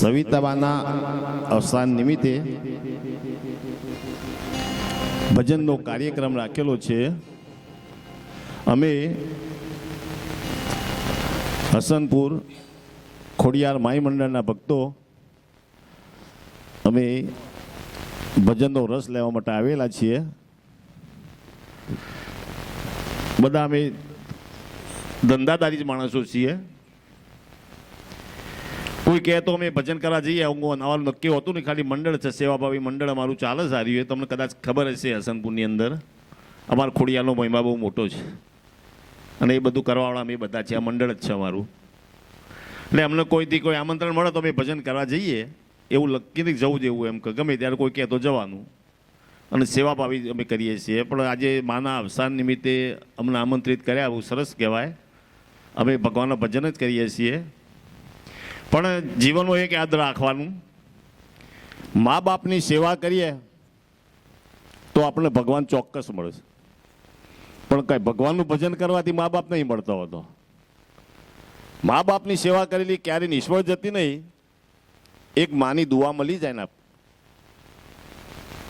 સવિતાબાના અવસાન નિમિત્તે ભજનનો કાર્યક્રમ રાખેલો છે. અમે હસનપુર ખોડિયાર માઈ મંડળના ભક્તો અમે ભજનનો રસ લેવા માટે આવેલા છીએ. બધા અમે ધંધાદારી જ માણસો છીએ. કોઈ કહે તો અમે ભજન કરવા જઈએ હું નવાનું નક્કી હોતું ને ખાલી મંડળ છે, સેવાભાવી મંડળ અમારું ચાલે સારી હોય તમને કદાચ ખબર હશે હસનપુરની અંદર, અમારા ખોડિયાનો મહિમા બહુ મોટો છે. અને એ બધું કરવાવાળા અમે બધા છે આ મંડળ જ છે અમારું. એટલે અમને કોઈથી કોઈ આમંત્રણ મળે તો અમે ભજન કરવા જઈએ. એવું લકી નથી, જવું જેવું એમ કે. ગમે ત્યારે કોઈ કહે તો જવાનું. અને સેવાભાવી અમે કરીએ છીએ. પણ આજે માના અવસાન નિમિત્તે અમને આમંત્રિત કર્યા બહુ સરસ કહેવાય. અમે ભગવાનના ભજન જ કરીએ છીએ. પણ જીવનમાં એક યાદ રાખવાનું મા બાપની સેવા કરીએ તો આપણને ભગવાન ચોક્કસ મળે છે. પણ કંઈ ભગવાનનું ભજન કરવાથી મા બાપ નહીં મળતો હોતો. મા બાપની સેવા કરેલી ક્યારે નિષ્ફળ જતી નહીં. એક માની દુઆ મળી જાય ને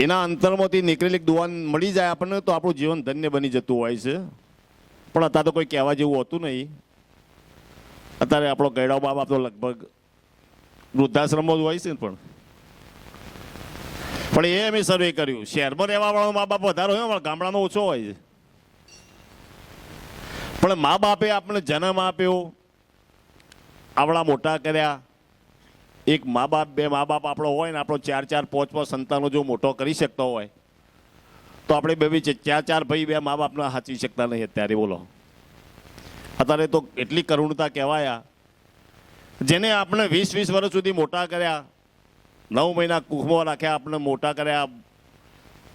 એના અંતરમાંથી નીકળેલી દુવા મળી જાય આપણને તો આપણું જીવન ધન્ય બની જતું હોય છે. પણ અત્યારે તો કોઈ કહેવા જેવું હોતું નહીં. અત્યારે આપણો ગયડાઓ બાપ તો લગભગ વૃદ્ધાશ્રમમાં જ હોય છે ને પણ. પણ એ અમે સર્વે કર્યું. શહેરમાં રહેવાવાળો મા બાપ વધારે હોય પણ ગામડાનો ઓછો હોય છે. પણ મા બાપે આપણને જન્મ આપ્યો, આવડા મોટા કર્યા. એક મા બાપ, બે મા બાપ આપણો હોય ને, આપણો ચાર ચાર, પાંચ પાંચ સંતાનો જો મોટો કરી શકતો હોય, તો આપણે બે બી ચાર ચાર ભાઈ, બે મા બાપના સાચવી શકતા નહીં અત્યારે, બોલો. અત્યારે તો એટલી કરુણતા કહેવાયા. જેને આપણે વીસ વીસ વર્ષ સુધી મોટા કર્યા, નવ મહિના કુખમાં રાખ્યા, આપણે મોટા કર્યા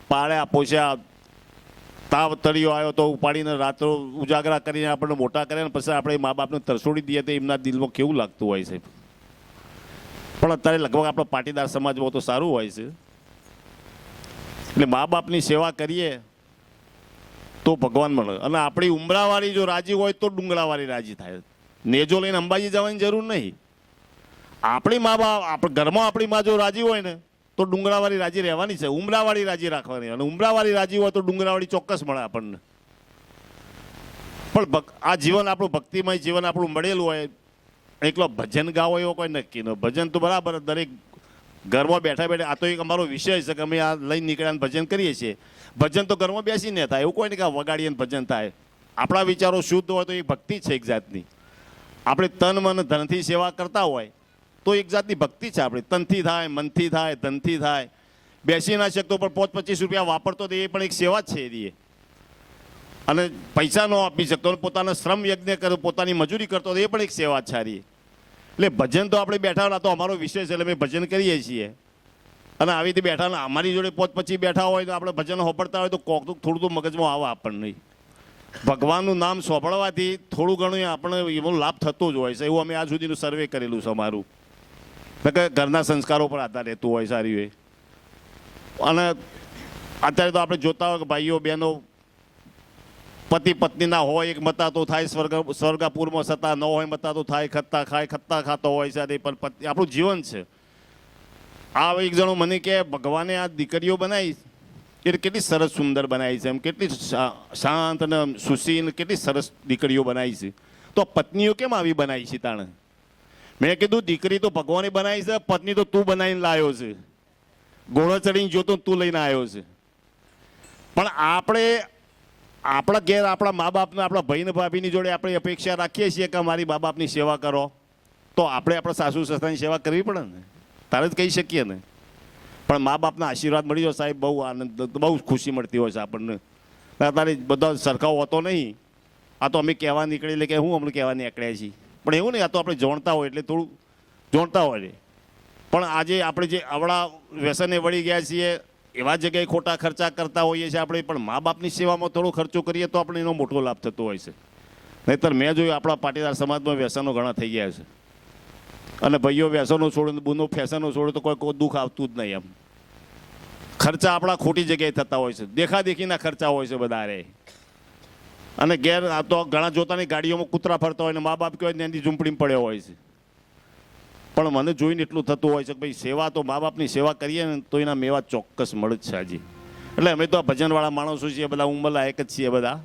પાળ્યા પોસ્યા તાવ તળિયો આવ્યો તો ઉપાડીને રાત્રો ઉજાગરા કરીને આપણને મોટા કર્યા ને પછી આપણે મા બાપને તરસોડી દઈએ તો એમના દિલમાં કેવું લાગતું હોય છે? પણ અત્યારે લગભગ આપણો પાટીદાર સમાજમાં તો સારું હોય છે. એટલે મા બાપની સેવા કરીએ તો ભગવાન મળે. અને આપણી ઉમરાવાળી જો રાજી હોય તો ડુંગળાવાળી રાજી થાય. નેજો લઈને અંબાજી જવાની જરૂર નહીં. આપણી મા બાપ આપણે ઘરમાં આપણી મા જો રાજી હોય ને, તો ડુંગળાવાળી રાજી રહેવાની છે, ઉમરાવાળી રાજી રાખવાની. અને ઉમરાવાળી રાજી હોય તો ડુંગરાવાળી ચોક્કસ મળે આપણને. પણ આ જીવન આપણું ભક્તિમય જીવન આપણું મળેલું હોય, એકલો ભજન ગાવો એવો કોઈ નક્કી ન ભજન તો બરાબર, દરેક ઘરમાં બેઠા બેઠા, આ તો એક અમારો વિષય છે કે અમે આ લઈને નીકળ્યા ભજન કરીએ છીએ. ભજન તો ઘરમાં બેસીને થાય, એવું કોઈ નહીં કે વગાડીએ ભજન થાય. આપણા વિચારો શુદ્ધ હોય તો એ ભક્તિ છે એક જાતની. આપણે તન, મન, ધનથી સેવા કરતા હોય, તો એક જાતની ભક્તિ છે આપણે. તનથી થાય, મનથી થાય, ધનથી થાય. બેસી ના શકતો પણ પાંચ, પચીસ રૂપિયા વાપરતો તો એ પણ એક સેવા જ છે એની અને પૈસા ન આપી શકતો પોતાનો શ્રમ યજ્ઞ કરતો પોતાની મજૂરી કરતો તો એ પણ એક સેવા જ સારી એટલે ભજન તો આપણે બેઠા તો અમારો વિષય છે, એટલે અમે ભજન કરીએ છીએ. અને આવી રીતે બેઠા અમારી જોડે પોચ પછી બેઠા હોય તો આપણે ભજન હોપડતા હોય તો કોક થોડું તો મગજમાં આવે આપણને. ભગવાનનું નામ સોંભળવાથી થોડું ઘણું આપણે એવો લાભ થતો જ હોય છે. એવું અમે આજ સુધીનું સર્વે કરેલું છે અમારું. ઘરના સંસ્કારો પર આધાર રહેતું હોય સારી હોય અને અત્યારે તો આપણે જોતા હોય કે ભાઈઓ, બહેનો, પતિ, પત્નીના હોય, એક મતા તો થાય, સ્વર્ગ, સ્વર્ગાપુરમાં સતા ન હોય, મતા તો થાય, ખત્તા ખાય, ખત્તા ખાતો હોય છે પણ પતિ, આપણું જીવન છે. આ એક જણો મને કે ભગવાને આ દીકરીઓ બનાવી એ કેટલી સરસ સુંદર બનાવી છે, એમ કેટલી શાંત અને સુશીલ, કેટલી સરસ દીકરીઓ બનાવી છે. તો પત્નીઓ કેમ આવી બનાવી છે તાણે? મેં કીધું, દીકરી તો ભગવાને બનાવી છે, પત્ની તો તું બનાવીને લાવ્યો છે. ઘોડો ચડીને જોતો તું લઈને આવ્યો છે. પણ આપણે, આપણા ઘેર આપણા મા બાપને આપણા ભાઈને, ભાભીની જોડે આપણે અપેક્ષા રાખીએ છીએ કે મારી મા બાપની સેવા કરો. તો આપણે આપણા સાસુ સસરાની સેવા કરવી પડે ને? તારે જ કહી શકીએ ને? પણ મા બાપના આશીર્વાદ મળી જાય સાહેબ, બહુ આનંદ, બહુ ખુશી મળતી હોય છે આપણને. તારે બધા સરખાવ હોતો નહીં. આ તો અમે કહેવા નીકળી એટલે કે હું અમને કહેવા નીકળ્યા છીએ. પણ એવું નહીં, આ તો આપણે જોણતા હોય એટલે થોડું જોણતા હોય છે. પણ આજે આપણે જે અવળા વ્યસને વળી ગયા છીએ, એવા જગ્યાએ ખોટા ખર્ચા કરતા હોઈએ છીએ આપણે, પણ મા બાપની સેવામાં થોડો ખર્ચો કરીએ તો આપણે એનો મોટો લાભ થતો હોય છે. નહીતર મેં જોયું આપણા પાટીદાર સમાજમાં વ્યસનો ઘણા થઈ ગયા છે. અને ભાઈઓ, વ્યસનો છોડે બૂનો ફેશનો છોડે તો કોઈ કોઈ દુઃખ આવતું જ નહીં એમ. ખર્ચા આપણા ખોટી જગ્યાએ થતા હોય છે. દેખાદેખીના ખર્ચા હોય છે વધારે. અને ગેર આ તો ઘણા જોતાની ગાડીઓમાં કૂતરા ફરતા હોય ને મા બાપ કહેવાય એની ઝૂંપડીમાં પડ્યો હોય છે. પણ મને જોઈને એટલું થતું હોય છે કે ભાઈ સેવા તો મા બાપની સેવા કરીએ ને તો એના મેવા ચોક્કસ મળે જ છે હજી એટલે અમે તો આ ભજનવાળા માણસો છીએ, બધા ઉંમરના એક જ છીએ બધા.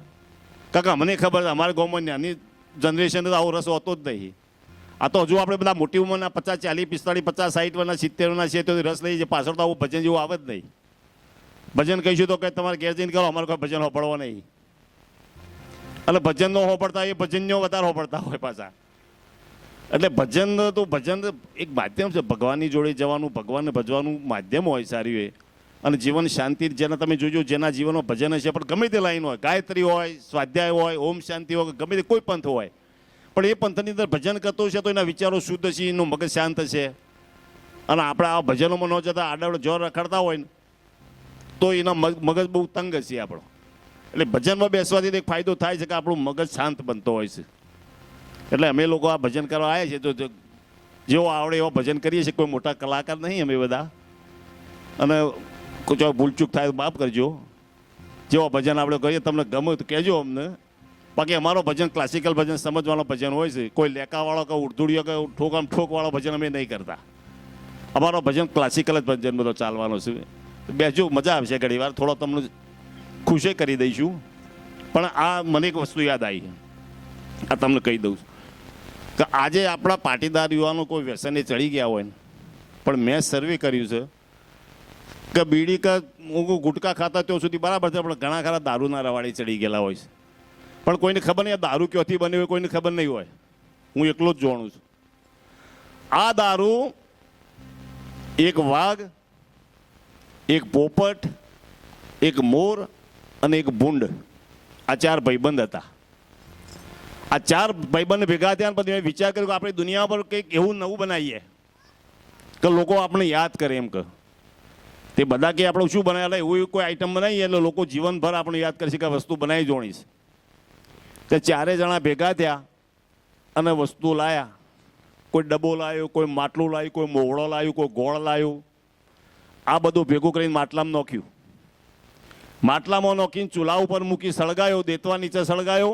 કાકા, મને ખબર છે અમારા ગામમાં નાની જનરેશન આવો રસ હોતો જ નહીં. આ તો હજુ આપણે બધા મોટી ઉંમરના પચાસ ચાલીસ, પિસ્તાળીસ, પચાસ સાઠ વર્ષના સિત્તેરના છીએ તો રસ લઈ છે પાછળ તો આવું ભજન જેવું આવે જ નહીં. ભજન કહીશું તો કે તમારે ઘેર કરો, અમારે કોઈ ભજન હોપડવો નહીં. એટલે ભજન ન હોપડતા, એ ભજનનો વધારે હોપડતા હોય પાછા. એટલે ભજન તો ભજન એક માધ્યમ છે, ભગવાનની જોડે જવાનું, ભગવાનને ભજવાનું માધ્યમ હોય સારી એ. અને જીવન શાંતિ, જેના તમે જોજો, જેના જીવનમાં ભજન હશે, પણ ગમે તે લાઈન હોય, ગાયત્રી હોય, સ્વાધ્યાય હોય, ઓમ શાંતિ હોય, ગમે તે કોઈ પંથ હોય. પણ એ પંથની અંદર ભજન કરતો છે તો એના વિચારો શુદ્ધ છે, એનું મગજ શાંત છે. અને આપણે આ ભજનોમાં ન જતા, આડાવડે જોર રખડતા હોય ને તો એના મગ- મગજ બહુ તંગ છે આપણો. એટલે ભજનમાં બેસવાથી એક ફાયદો થાય છે કે આપણું મગજ શાંત બનતો હોય છે. એટલે અમે લોકો આ ભજન કરવા આવ્યા છીએ તો જેવો આવડે એવા ભજન કરીએ છીએ, કોઈ મોટા કલાકાર નહીં અમે બધા. અને કોઈ ભૂલચૂક થાય તો માફ કરજો. જેવો ભજન આપણે કરીએ તમને ગમે તો કહેજો અમને. બાકી અમારો ભજન ક્લાસિકલ ભજન સમજવાનો ભજન હોય છે. કોઈ લેકાવાળો કે ઉડધુડિયો કે ઠોકામ ઠોકવાળો ભજન અમે નહીં કરતા. અમારો ભજન ક્લાસિકલ જ ભજન બધો ચાલવાનો છે. બેસજો મજા આવશે ઘણી વાર થોડો તમને ખુશે કરી દઈશું. પણ આ મને એક વસ્તુ યાદ આવી. આ તમને કહી દઉં છું. કે આજે આપણા પાટીદાર યુવાનો કોઈ વ્યસને ચડી ગયા હોય ને, પણ મેં સર્વે કર્યું છે કે બીડી કે હું ગુટકા ખાતા ત્યાં સુધી બરાબર છે, પણ ઘણા ખરા દારૂના રવાડી ચડી ગયેલા હોય છે. પણ કોઈને ખબર નહીં, આ દારૂ ક્યાંથી બન્યું હોય, કોઈને ખબર નહીં હોય. હું એકલો જ જાણું છું. આ દારૂ એક વાઘ એક પોપટ, એક મોર અને એક ભૂંડ. આ ચાર ભાઈબંધ હતા. આ ચાર ભાઈબંધ ભેગા થયા પછી મેં વિચાર કર્યો કે આપણે દુનિયા પર કંઈક એવું નવું બનાવીએ. કે લોકો આપણે યાદ કરે એમ કે. તે બધા કે આપણે શું બનાવેલા, એવું કોઈ આઈટમ બનાવીએ એટલે લોકો જીવનભર આપણે યાદ કરશે કે વસ્તુ બનાવી જોણીશ તે ચારે જણા ભેગા થયા અને વસ્તુ લાયા. કોઈ ડબ્બો લાવ્યો કોઈ માટલું લાવ્યું કોઈ મોવડો લાવ્યું કોઈ ગોળ લાવ્યું આ બધું ભેગું કરીને માટલામાં નોખ્યું. માટલામાં નોખીને ચૂલા ઉપર મૂકી સળગાયો, દેતવા નીચે સળગાયો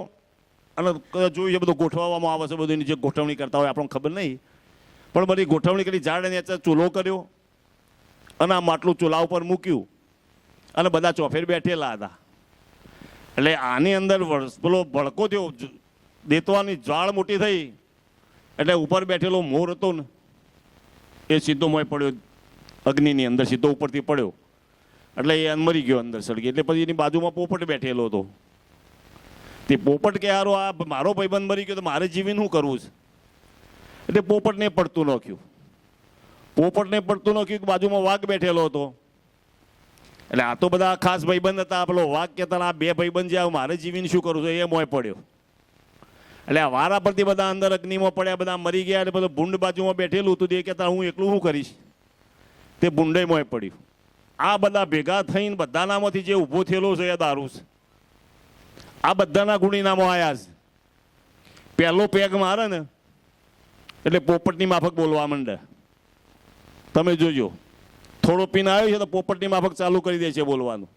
અને જોયું છે બધું ગોઠવવામાં આવે છે, બધું નીચે ગોઠવણી કરતા હોય આપણને ખબર નહીં. પણ બધી ગોઠવણી કરી ઝાડ નીચે ચૂલો કર્યો અને આ માટલું ચૂલા ઉપર મૂક્યું અને બધા ચોફેર બેઠેલા હતા. એટલે આની અંદર પેલો ભડકો થયો દેતવાની જાળ મોટી થઈ. એટલે ઉપર બેઠેલો મોર હતો ને, એ સીધો મોય પડ્યો અગ્નિની અંદર સીધો ઉપરથી પડ્યો. એટલે એ મરી ગયો અંદર સળગી. એટલે પછી એની બાજુમાં પોપટ બેઠેલો હતો. તે પોપટ કે હારો આ મારો ભાઈબંધ મરી ગયો તો મારે જીવીને શું કરવું છે? એટલે પોપટને પડતું નાખ્યું પોપટને પડતું નાખ્યું કે બાજુમાં વાઘ બેઠેલો હતો. એટલે આ તો બધા ખાસ ભાઈબંધ હતા. પેલો વાઘ કહેતા, આ બે ભાઈબંધ જે મારે જીવીને શું કરવું છે? એ મોય પડ્યો. એટલે આ વારા પરથી બધા અંદર અગ્નિમાં પડ્યા, બધા મરી ગયા. એટલે બધું ભૂંડ બાજુમાં બેઠેલું હતું. તે કહેતા, હું એકલું શું કરીશ? તે ભૂંડે પડ્યું. આ બધા ભેગા થઈને બધાનામાંથી જે ઊભો થયેલો છે એ દારૂ છે. આ બધાના ગુણીનામો આવ્યા છે. પહેલો પેગ મારે ને, એટલે પોપટની માફક બોલવા માંડે. તમે જોજો. થોડો પીન આવ્યો છે તો પોપટની માફક ચાલુ કરી દે છે બોલવાનું.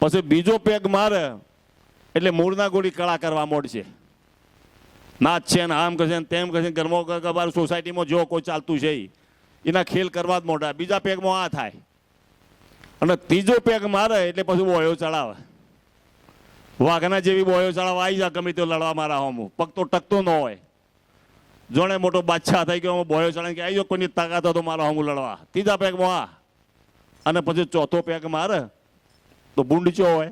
પછી બીજો પેગ મારે, એટલે મૂળના ગોળી કળા કરવા મોડશે. નાચ છે ને આમ કરશે ને તેમ કરશે ને ઘરમાં ક- ક- સોસાયટીમાં જો કોઈ ચાલતું છે ઈ. એના ખેલ કરવા જ મોટા બીજા પેગમાં આ થાય. અને ત્રીજો પેગ મારે એટલે પછી બોયો ચડાવે. વાઘના જેવી બોયો ચડાવવા આવી જા ગમે તે લડવા મારા હોમું. પગ તો ટકતો ન હોય. જોણે મોટો બાદશાહ થઈ ગયો, બોયો ચડાવીને કે આવી કોઈની તાકાત હતો મારા હોમું લડવા. ત્રીજા પેગમાં આ. અને પછી ચોથો પેગ મારે, તો બુંડચો હોય.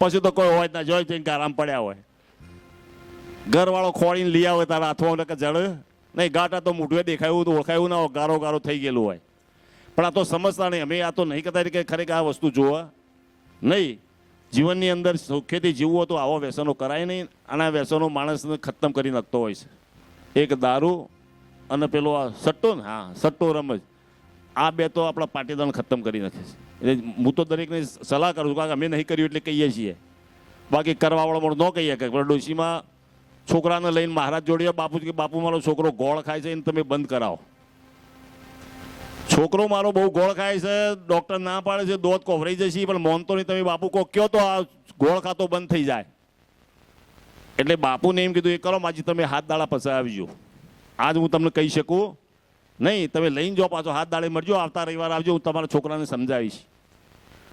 પછી તો કોઈ હોય ના, જોઈ જઈને આરામ પડ્યા હોય. ઘરવાળો ખોળીને લઈ આવે તારા હાથમાં કે જડ. નહીં ગાટા તો મોઢું દેખાયું તો ઓળખાયું ના ગારો ગારો થઈ ગયેલું હોય. પણ આ તો સમજતા નહીં અમે આ તો નહીં કહેતા કે ખરેખર આ વસ્તુ જોવા નહીં, જીવનની અંદર સુખેથી જીવવો તો આવા વ્યસનો કરાય નહીં આ વ્યસનો માણસને ખતમ કરી નાખતો હોય છે. એક દારૂ અને પેલો આ સટ્ટો ને, હા, સટ્ટો રમજ આ બે તો આપણા પાટીદારને ખતમ કરી નાખે છે. એટલે હું તો દરેકને સલાહ કરું છું કારણ કે અમે નહીં કર્યું એટલે કહીએ છીએ. બાકી કરવાવાળો મોડું ન કહીએ કે ડોશીમાં છોકરાને લઈને મહારાજ જોડે બાપુ કે બાપુ, મારો છોકરો ગોળ ખાય છે, એને તમે બંધ કરાવો. છોકરો મારો બહુ ગોળ ખાય છે ડૉક્ટર ના પાડે છે દોધ કોવરાઈ જશે, પણ મોનતો નહીં. તમે બાપુ કહો કયો તો આ ગોળ ખાતો બંધ થઈ જાય. એટલે બાપુને એમ કીધું, એ કરો, માજી તમે હાથ દાડા પછી આવજો આજ હું તમને કહી શકું નહીં. તમે લઈને જાઓ પાછો, હાથ દાડે મળજો આવતા રવિવાર આવજો, હું તમારા છોકરાને સમજાવીશ.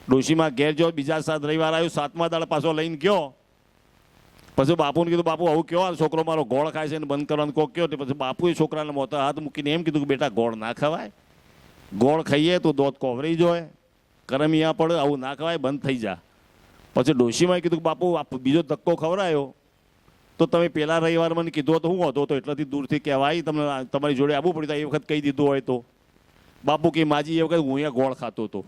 ડોશીમાં ઘેર જો બીજા સાત રવિવાર આવ્યો, સાતમા દાડા પાછો લઈને ગયો. પછી બાપુને કીધું, બાપુ, આવું કયો છોકરો મારો ગોળ ખાય છે ને બંધ કરવાનું કોક કયો? પછી બાપુએ છોકરાને મોતા હાથ મૂકીને એમ કીધું કે, બેટા, ગોળ ના ખવાય. ગોળ ખાઈએ તો દોત કોવરાઈ જોય. કરમિયા પડે, આવું ના ખવાય, બંધ થઈ જા. પછી ડોશીમાં કીધું કે, બાપુ બીજો ધક્કો ખવડાયો. તો તમે પહેલા રવિવાર મને કીધું હતું હું હતો, તો એટલાથી દૂરથી કહેવાય, તમને તમારી જોડે આવવું પડ્યું એ વખત કહી દીધું હોય તો. બાપુ કે, માજી, એ વખત હું અહીંયા ગોળ ખાતો હતો.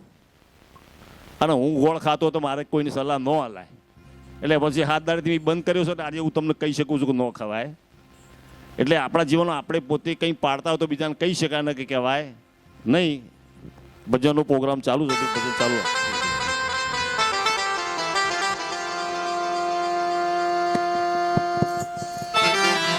અને હું ગોળ ખાતો તો મારે કોઈની સલાહ ન હલાય એટલે પછી હાથ દાડેથી બંધ કર્યો છે આજે હું તમને કહી શકું છું કે ન ખવાય. એટલે આપણા જીવનમાં આપણે પોતે કંઈ પાડતા હોય તો બીજાને કહી શકાય ને કે કહેવાય. નહીં. ભજનનો પ્રોગ્રામ ચાલુ છે ભજન ચાલુ.